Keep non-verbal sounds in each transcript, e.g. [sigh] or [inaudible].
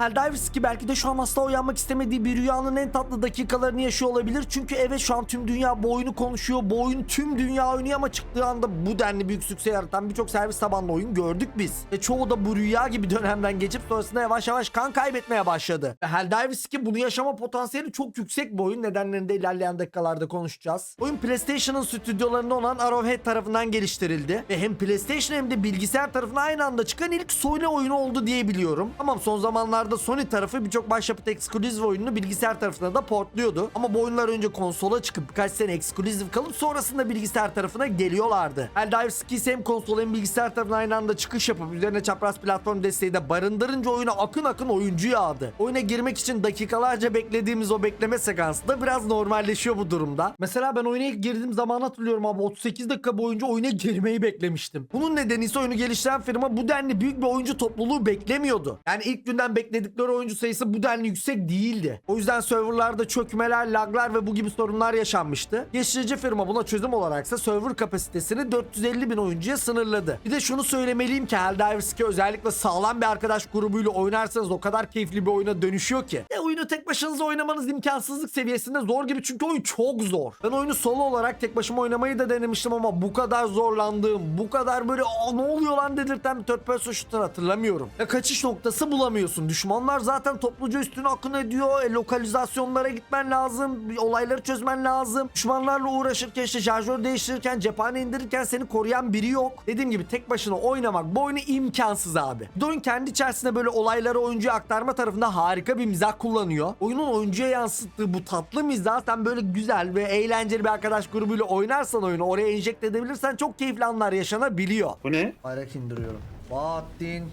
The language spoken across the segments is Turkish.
Helldivers ki belki de şu an asla uyanmak istemediği bir rüyanın en tatlı dakikalarını yaşıyor olabilir. Çünkü evet şu an tüm dünya bu oyunu konuşuyor. Bu oyun tüm dünya oynuyor ama çıktığı anda bu denli büyük sükse yaratan birçok servis tabanlı oyun gördük biz. Ve çoğu da bu rüya gibi [laughs] dönemden geçip sonrasında yavaş yavaş kan kaybetmeye başladı. Ve Helldivers ki bunu yaşama potansiyeli çok yüksek bir oyun. Nedenlerini de ilerleyen dakikalarda konuşacağız. Oyun PlayStation'ın stüdyolarında olan Arrowhead tarafından geliştirildi. Ve hem PlayStation hem de bilgisayar tarafına aynı anda çıkan ilk Sony oyunu oldu diyebiliyorum. Tamam son zamanlarda Sony tarafı birçok başyapıt exclusive oyununu bilgisayar tarafına da portluyordu. Ama bu oyunlar önce konsola çıkıp birkaç sene exclusive kalıp sonrasında bilgisayar tarafına geliyorlardı. Helldivers 2 hem konsol hem bilgisayar tarafına aynı anda çıkış yapıp üzerine çapraz platform desteği de barındırınca oyuna akın akın oyuncu yağdı. Oyuna girmek için dakikalarca beklediğimiz o bekleme sekansı da biraz normalleşiyor bu durumda. Mesela ben oyuna ilk girdiğim zaman hatırlıyorum abi 38 dakika boyunca oyuna girmeyi beklemiştim. Bunun nedeni ise oyunu geliştiren firma bu denli büyük bir oyuncu topluluğu beklemiyordu. Yani ilk günden bekledikleri oyuncu sayısı bu denli yüksek değildi. O yüzden serverlarda çökmeler, laglar ve bu gibi sorunlar yaşanmıştı. Geçici firma buna çözüm olaraksa server kapasitesini 450 bin oyuncuya sınırladı. Bir de şunu söylemeliyim ki Helldivers 2 özellikle sağlam bir arkadaş grubuyla oynarsanız o kadar keyifli bir oyuna dönüşüyor ki. E oyunu tek başınıza oynamanız imkansızlık seviyesinde zor gibi çünkü oyun çok zor. Ben oyunu solo olarak tek başıma oynamayı da denemiştim ama bu kadar zorlandığım, bu kadar böyle Aa, ne oluyor lan dedirten bir third person hatırlamıyorum. Ya kaçış noktası bulamıyorsun. Düşmanlar zaten topluca üstüne akın ediyor. E, lokalizasyonlara gitmen lazım. Olayları çözmen lazım. Düşmanlarla uğraşırken işte şarjör değiştirirken, cephane indirirken seni koruyan biri yok. Dediğim gibi tek başına oynamak bu oyunu imkansız abi. Oyun kendi içerisinde böyle olayları oyuncuya aktarma tarafında harika bir mizah kullanıyor. Oyunun oyuncuya yansıttığı bu tatlı mizah sen böyle güzel ve eğlenceli bir arkadaş grubuyla oynarsan oyunu oraya enjekte edebilirsen çok keyifli anlar yaşanabiliyor. Bu ne? Bayrak indiriyorum. Bahattin.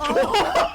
[laughs]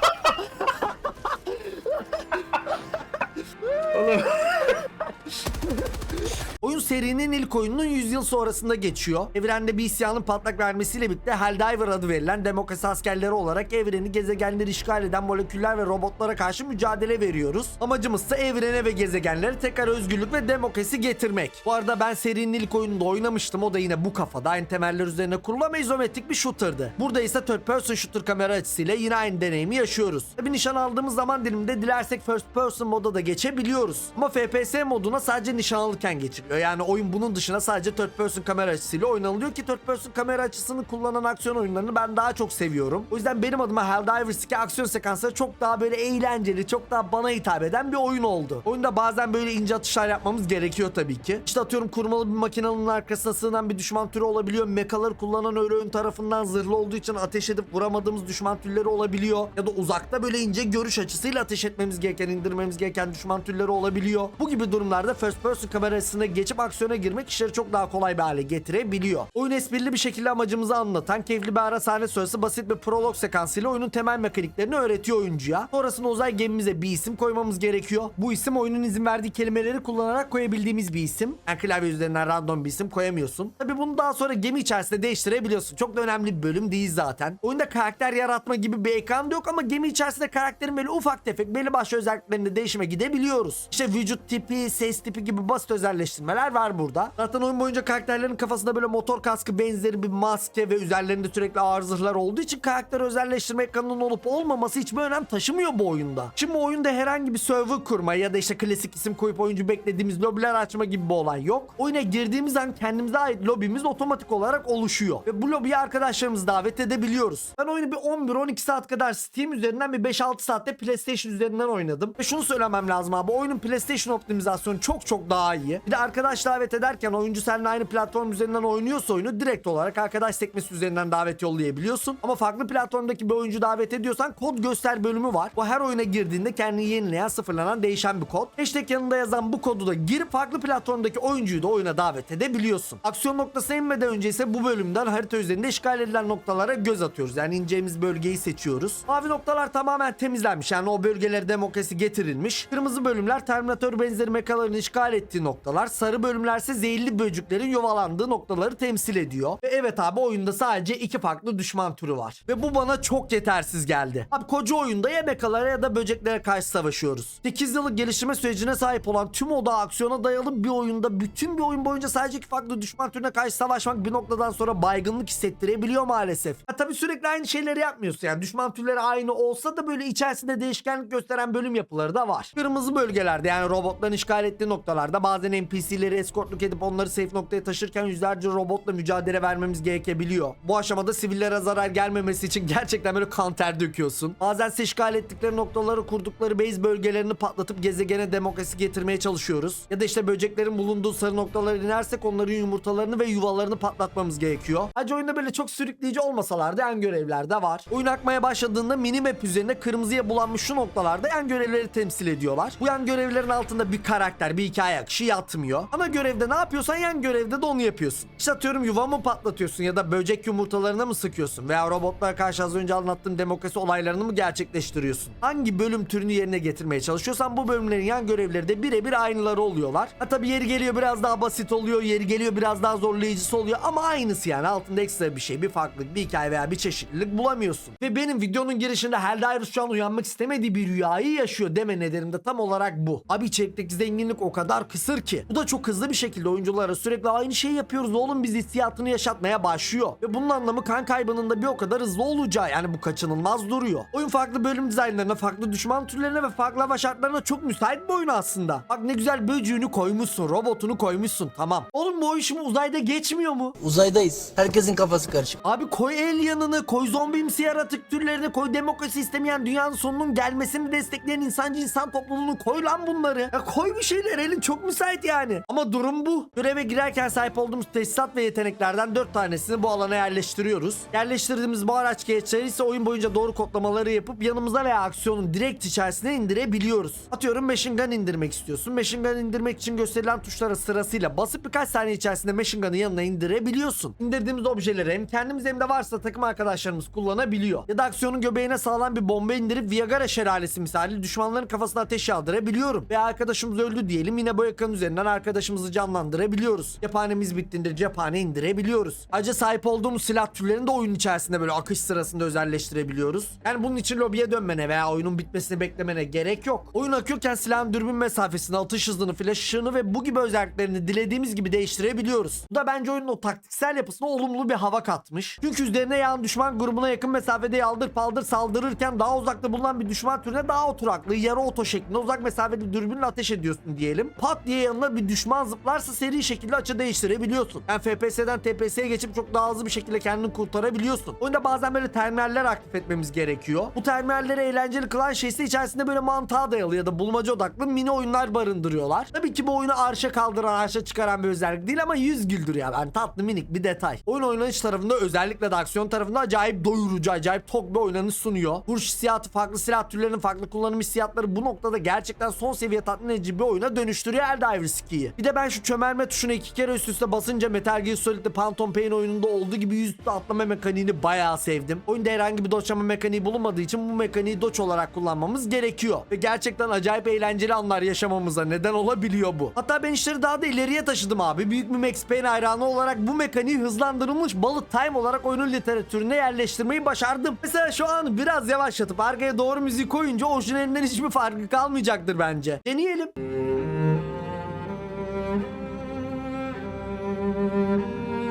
ilk oyununun 100 yıl sonrasında geçiyor. Evrende bir isyanın patlak vermesiyle birlikte Helldiver adı verilen demokrasi askerleri olarak evreni gezegenleri işgal eden moleküller ve robotlara karşı mücadele veriyoruz. Amacımız ise evrene ve gezegenlere tekrar özgürlük ve demokrasi getirmek. Bu arada ben serinin ilk oyununda oynamıştım. O da yine bu kafada aynı temeller üzerine kurulu ama izometrik bir shooter'dı. Burada ise third person shooter kamera açısıyla yine aynı deneyimi yaşıyoruz. Tabi nişan aldığımız zaman diliminde dilersek first person moda da geçebiliyoruz. Ama FPS moduna sadece nişan alırken geçiliyor. Yani oyun bunun dışına sadece third person kamera açısıyla oynanılıyor ki third person kamera açısını kullanan aksiyon oyunlarını ben daha çok seviyorum. O yüzden benim adıma Helldivers 2 aksiyon sekansları çok daha böyle eğlenceli, çok daha bana hitap eden bir oyun oldu. Oyunda bazen böyle ince atışlar yapmamız gerekiyor tabii ki. İşte atıyorum kurmalı bir makinenin arkasına sığınan bir düşman türü olabiliyor. Mekaları kullanan öyle ön tarafından zırhlı olduğu için ateş edip vuramadığımız düşman türleri olabiliyor. Ya da uzakta böyle ince görüş açısıyla ateş etmemiz gereken, indirmemiz gereken düşman türleri olabiliyor. Bu gibi durumlarda first person kamerasına geçip aksiyona girmek işleri çok daha kolay bir hale getirebiliyor. Oyun esprili bir şekilde amacımızı anlatan keyifli bir ara sahne sonrası basit bir prolog sekansıyla oyunun temel mekaniklerini öğretiyor oyuncuya. Sonrasında uzay gemimize bir isim koymamız gerekiyor. Bu isim oyunun izin verdiği kelimeleri kullanarak koyabildiğimiz bir isim. Yani klavye üzerinden random bir isim koyamıyorsun. Tabi bunu daha sonra gemi içerisinde değiştirebiliyorsun. Çok da önemli bir bölüm değil zaten. Oyunda karakter yaratma gibi bir ekran da yok ama gemi içerisinde karakterin böyle ufak tefek belli başlı özelliklerinde değişime gidebiliyoruz. İşte vücut tipi, ses tipi gibi basit özelleştirmeler var burada. Zaten oyun boyunca karakterlerin kafasında böyle motor kaskı benzeri bir maske ve üzerlerinde sürekli ağır zırhlar olduğu için karakter özelleştirme ekranının olup olmaması hiçbir önem taşımıyor bu oyunda. Şimdi oyunda herhangi bir server kurma ya da işte klasik isim koyup oyuncu beklediğimiz lobiler açma gibi bir olay yok. Oyuna girdiğimiz an kendimize ait lobimiz otomatik olarak oluşuyor. Ve bu lobiye arkadaşlarımızı davet edebiliyoruz. Ben oyunu bir 11-12 saat kadar Steam üzerinden bir 5-6 saatte PlayStation üzerinden oynadım. Ve şunu söylemem lazım abi. Oyunun PlayStation optimizasyonu çok çok daha iyi. Bir de arkadaş davet ederken oyuncu seninle aynı platform üzerinden oynuyorsa oyunu direkt olarak arkadaş sekmesi üzerinden davet yollayabiliyorsun. Ama farklı platformdaki bir oyuncu davet ediyorsan kod göster bölümü var. Bu her oyuna girdiğinde kendini yenileyen, sıfırlanan, değişen bir kod. Hashtag yanında yazan bu kodu da girip farklı platformdaki oyuncuyu da oyuna davet edebiliyorsun. Aksiyon noktasına inmeden önce ise bu bölümden harita üzerinde işgal edilen noktalara göz atıyoruz. Yani ineceğimiz bölgeyi seçiyoruz. Mavi noktalar tamamen temizlenmiş. Yani o bölgelere demokrasi getirilmiş. Kırmızı bölümler Terminator benzeri mekaların işgal ettiği noktalar. Sarı bölümler bölümlerse zehirli böceklerin yuvalandığı noktaları temsil ediyor. Ve evet abi oyunda sadece iki farklı düşman türü var. Ve bu bana çok yetersiz geldi. Abi koca oyunda ya mekalara ya da böceklere karşı savaşıyoruz. 8 yıllık geliştirme sürecine sahip olan tüm oda aksiyona dayalı bir oyunda bütün bir oyun boyunca sadece iki farklı düşman türüne karşı savaşmak bir noktadan sonra baygınlık hissettirebiliyor maalesef. Ha, tabii sürekli aynı şeyleri yapmıyorsun yani düşman türleri aynı olsa da böyle içerisinde değişkenlik gösteren bölüm yapıları da var. Kırmızı bölgelerde yani robotların işgal ettiği noktalarda bazen NPC'leri eskortluk edip onları safe noktaya taşırken yüzlerce robotla mücadele vermemiz gerekebiliyor. Bu aşamada sivillere zarar gelmemesi için [laughs] gerçekten böyle kan ter döküyorsun. Bazen işgal ettikleri noktaları kurdukları base bölgelerini patlatıp gezegene demokrasi getirmeye çalışıyoruz. Ya da işte böceklerin bulunduğu sarı noktalara inersek onların yumurtalarını ve yuvalarını patlatmamız gerekiyor. Hacı oyunda böyle çok sürükleyici olmasalar da yan görevler de var. Oyun akmaya başladığında minimap üzerinde kırmızıya bulanmış şu noktalarda yan görevleri temsil ediyorlar. Bu yan görevlerin altında bir karakter, bir hikaye akışı yatmıyor. Ana görevde ne yapıyorsan yan görevde de onu yapıyorsun. İşte atıyorum yuva mı patlatıyorsun ya da böcek yumurtalarına mı sıkıyorsun veya robotlara karşı az önce anlattığım demokrasi olaylarını mı gerçekleştiriyorsun? Hangi bölüm türünü yerine getirmeye çalışıyorsan bu bölümlerin yan görevleri de birebir aynıları oluyorlar. Ha tabii yeri geliyor biraz daha basit oluyor, yeri geliyor biraz daha zorlayıcısı oluyor ama aynısı yani altında ekstra bir şey, bir farklılık, bir hikaye veya bir çeşitlilik bulamıyorsun. Ve benim videonun girişinde Helldivers şu an uyanmak istemediği bir rüyayı yaşıyor deme nedenim de tam olarak bu. Abi içerikteki zenginlik o kadar kısır ki. Bu da çok hızlı bir şekilde oyunculara sürekli aynı şeyi yapıyoruz oğlum biz hissiyatını yaşatmaya başlıyor. Ve bunun anlamı kan kaybının da bir o kadar hızlı olacağı yani bu kaçınılmaz duruyor. Oyun farklı bölüm dizaynlarına, farklı düşman türlerine ve farklı hava şartlarına çok müsait bir oyun aslında. Bak ne güzel böcüğünü koymuşsun, robotunu koymuşsun tamam. Oğlum bu oyun şimdi uzayda geçmiyor mu? Uzaydayız. Herkesin kafası karışık. Abi koy alien'ını, koy zombimsi yaratık türlerini, koy demokrasi istemeyen dünyanın sonunun gelmesini destekleyen insancı insan topluluğunu koy lan bunları. Ya koy bir şeyler elin çok müsait yani. Ama durum bu. Göreve girerken sahip olduğumuz teçhizat ve yeteneklerden 4 tanesini bu alana yerleştiriyoruz. Yerleştirdiğimiz bu araç gereçleri ise oyun boyunca doğru kodlamaları yapıp yanımıza veya aksiyonun direkt içerisine indirebiliyoruz. Atıyorum machine gun indirmek istiyorsun. Machine gun indirmek için gösterilen tuşlara sırasıyla basıp birkaç saniye içerisinde machine gun'ı yanına indirebiliyorsun. İndirdiğimiz objeleri hem kendimiz hem de varsa takım arkadaşlarımız kullanabiliyor. Ya da aksiyonun göbeğine sağlam bir bomba indirip Viagra şelalesi misali düşmanların kafasına ateş yağdırabiliyorum. Ve arkadaşımız öldü diyelim yine bu ekran üzerinden arkadaşımızı canlandırabiliyoruz. Cephanemiz bittiğinde cephane indirebiliyoruz. Ayrıca sahip olduğumuz silah türlerini de oyun içerisinde böyle akış sırasında özelleştirebiliyoruz. Yani bunun için lobiye dönmene veya oyunun bitmesini beklemene gerek yok. Oyun akıyorken silahın dürbün mesafesini, atış hızını, flash ışığını ve bu gibi özelliklerini dilediğimiz gibi değiştirebiliyoruz. Bu da bence oyunun o taktiksel yapısına olumlu bir hava katmış. Çünkü üzerine yağan düşman grubuna yakın mesafede yaldır paldır saldırırken daha uzakta bulunan bir düşman türüne daha oturaklı yarı oto şeklinde uzak mesafede dürbünle ateş ediyorsun diyelim. Pat diye yanına bir düşman zıplarsa seri şekilde açı değiştirebiliyorsun. Yani FPS'den TPS'ye geçip çok daha hızlı bir şekilde kendini kurtarabiliyorsun. Oyunda bazen böyle terminaller aktif etmemiz gerekiyor. Bu terminalleri eğlenceli kılan şey ise içerisinde böyle mantığa dayalı ya da bulmaca odaklı mini oyunlar barındırıyorlar. Tabii ki bu oyunu arşa kaldıran, arşa çıkaran bir özellik değil ama yüz güldürüyor yani tatlı minik bir detay. Oyun oynanış tarafında özellikle de aksiyon tarafında acayip doyurucu, acayip tok bir oynanış sunuyor. Vuruş hissiyatı, farklı silah türlerinin farklı kullanım hissiyatları bu noktada gerçekten son seviye tatmin edici bir oyuna dönüştürüyor Helldivers 2'yi. Bir de ben şu çömelme tuşuna iki kere üst üste basınca Metal Gear Solid'de Phantom Pain oyununda olduğu gibi yüzüstü atlama mekaniğini bayağı sevdim. Oyunda herhangi bir doçlama mekaniği bulunmadığı için bu mekaniği doç olarak kullanmamız gerekiyor. Ve gerçekten acayip eğlenceli anlar yaşamamıza neden olabiliyor bu. Hatta ben işleri daha da ileriye taşıdım abi. Büyük bir Max Payne hayranı olarak bu mekaniği hızlandırılmış bullet time olarak oyunun literatürüne yerleştirmeyi başardım. Mesela şu an biraz yavaşlatıp arkaya doğru müzik koyunca orijinalinden hiçbir farkı kalmayacaktır bence. Deneyelim.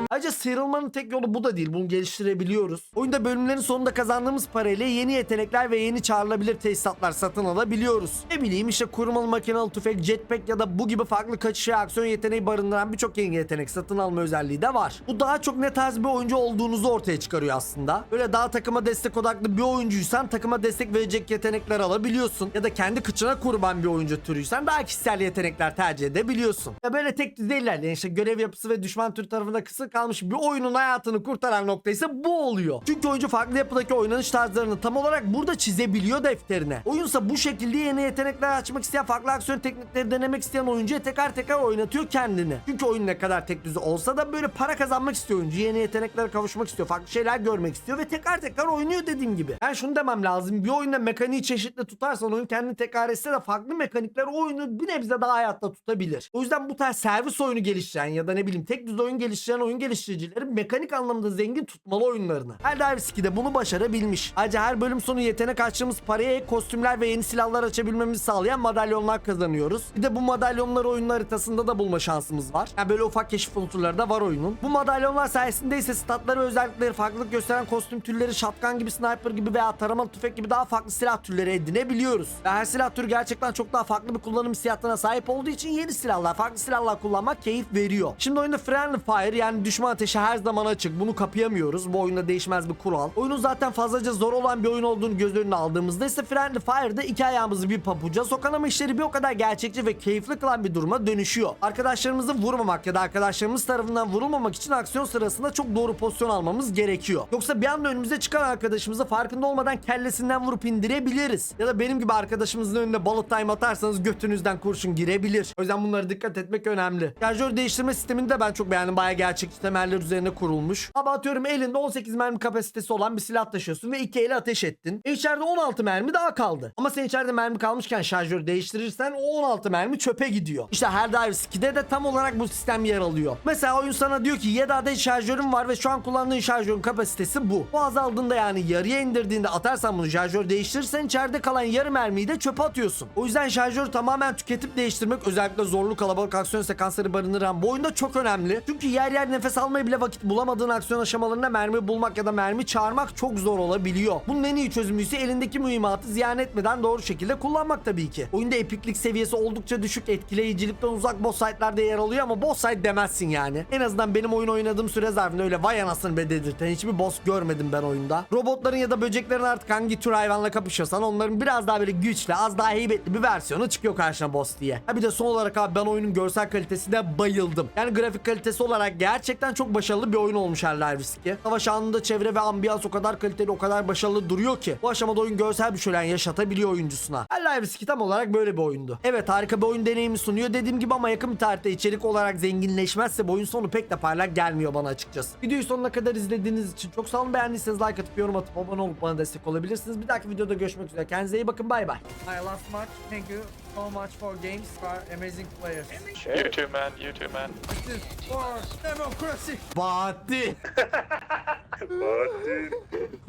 Ayrıca sıyrılmanın tek yolu bu da değil. Bunu geliştirebiliyoruz. Oyunda bölümlerin sonunda kazandığımız parayla yeni yetenekler ve yeni çağrılabilir tesisatlar satın alabiliyoruz. Ne bileyim işte kurmalı makinalı tüfek, jetpack ya da bu gibi farklı kaçış ve aksiyon yeteneği barındıran birçok yeni yetenek satın alma özelliği de var. Bu daha çok ne tarz bir oyuncu olduğunuzu ortaya çıkarıyor aslında. Böyle daha takıma destek odaklı bir oyuncuysan takıma destek verecek yetenekler alabiliyorsun. Ya da kendi kıçına kurban bir oyuncu türüysen daha kişisel yetenekler tercih edebiliyorsun. Ya böyle tek düzey ilerleyen işte görev yapısı ve düşman tür tarafında kısır kalmış bir oyunun hayatını kurtaran nokta ise bu oluyor. Çünkü oyuncu farklı yapıdaki oynanış tarzlarını tam olarak burada çizebiliyor defterine. Oyunsa bu şekilde yeni yetenekler açmak isteyen, farklı aksiyon teknikleri denemek isteyen oyuncuya tekrar tekrar oynatıyor kendini. Çünkü oyun ne kadar tek düze olsa da böyle para kazanmak istiyor oyuncu. Yeni yeteneklere kavuşmak istiyor. Farklı şeyler görmek istiyor ve tekrar tekrar oynuyor dediğim gibi. Ben şunu demem lazım. Bir oyunda mekaniği çeşitli tutarsan oyun kendini tekrar etse de farklı mekanikler oyunu bir nebze daha hayatta tutabilir. O yüzden bu tarz servis oyunu geliştiren ya da ne bileyim tek düze oyun geliştiren oyun geliştiricilerin mekanik anlamda zengin tutmalı oyunlarını. Helldivers 2 de bunu başarabilmiş. Ayrıca her bölüm sonu yetenek açtığımız paraya ek kostümler ve yeni silahlar açabilmemizi sağlayan madalyonlar kazanıyoruz. Bir de bu madalyonları oyunun haritasında da bulma şansımız var. Yani böyle ufak keşif unsurları da var oyunun. Bu madalyonlar sayesinde ise statları ve özellikleri farklılık gösteren kostüm türleri, shotgun gibi, sniper gibi veya taramalı tüfek gibi daha farklı silah türleri edinebiliyoruz. Ve her silah türü gerçekten çok daha farklı bir kullanım hissiyatına sahip olduğu için yeni silahlar, farklı silahlar kullanmak keyif veriyor. Şimdi oyunda friendly fire yani düşman ateşi her zaman açık. Bunu kapayamıyoruz. Bu oyunda değişmez bir kural. Oyunun zaten fazlaca zor olan bir oyun olduğunu göz önüne aldığımızda ise friendly fire'da iki ayağımızı bir pabuca sokan ama işleri bir o kadar gerçekçi ve keyifli kılan bir duruma dönüşüyor. Arkadaşlarımızı vurmamak ya da arkadaşlarımız tarafından vurulmamak için aksiyon sırasında çok doğru pozisyon almamız gerekiyor. Yoksa bir anda önümüze çıkan arkadaşımızı farkında olmadan kellesinden vurup indirebiliriz. Ya da benim gibi arkadaşımızın önüne bullet time atarsanız götünüzden kurşun girebilir. O yüzden bunlara dikkat etmek önemli. Şarjör değiştirme sistemini de ben çok beğendim. Baya gerçekçi temeller üzerine kurulmuş. Ama atıyorum elinde 18 mermi kapasitesi olan bir silah taşıyorsun ve iki ele ateş ettin. E içeride 16 mermi daha kaldı. Ama sen içeride mermi kalmışken şarjörü değiştirirsen o 16 mermi çöpe gidiyor. İşte Helldivers 2'de de tam olarak bu sistem yer alıyor. Mesela oyun sana diyor ki 7 adet şarjörüm var ve şu an kullandığın şarjörün kapasitesi bu. Bu azaldığında yani yarıya indirdiğinde atarsan bunu şarjör değiştirirsen içeride kalan yarı mermiyi de çöpe atıyorsun. O yüzden şarjörü tamamen tüketip değiştirmek özellikle zorlu kalabalık aksiyon sekansları barındıran bu oyunda çok önemli. Çünkü yer yer nefes almaya bile vakit bulamadığın aksiyon aşamalarında mermi bulmak ya da mermi çağırmak çok zor olabiliyor. Bunun en iyi çözümü ise elindeki mühimmatı ziyan etmeden doğru şekilde kullanmak tabii ki. Oyunda epiklik seviyesi oldukça düşük etkileyicilikten uzak boss fight'larda yer alıyor ama boss fight demezsin yani. En azından benim oyun oynadığım süre zarfında öyle vay anasını be dedirten hiçbir boss görmedim ben oyunda. Robotların ya da böceklerin artık hangi tür hayvanla kapışıyorsan onların biraz daha böyle güçlü, az daha heybetli bir versiyonu çıkıyor karşına boss diye. Ha bir de son olarak abi ben oyunun görsel kalitesine bayıldım. Yani grafik kalitesi olarak gerçekten çok başarılı bir oyun olmuş Helldivers 2. Savaş anında çevre ve ambiyans o kadar kaliteli, o kadar başarılı duruyor ki bu aşamada oyun görsel bir şölen yaşatabiliyor oyuncusuna. Helldivers 2 tam olarak böyle bir oyundu. Evet harika bir oyun deneyimi sunuyor dediğim gibi ama yakın bir tarihte içerik olarak zenginleşmezse bu oyun sonu pek de parlak gelmiyor bana açıkçası. Videoyu sonuna kadar izlediğiniz için çok sağ olun. Beğendiyseniz like atıp yorum atıp abone olup bana destek olabilirsiniz. Bir dahaki videoda görüşmek üzere. Kendinize iyi bakın. Bay bay. My last match. Thank you so much for games. are amazing players. You too, man. You too, man. This is for democracy. Bahattin.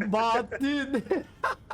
[laughs] Bahattin. [laughs]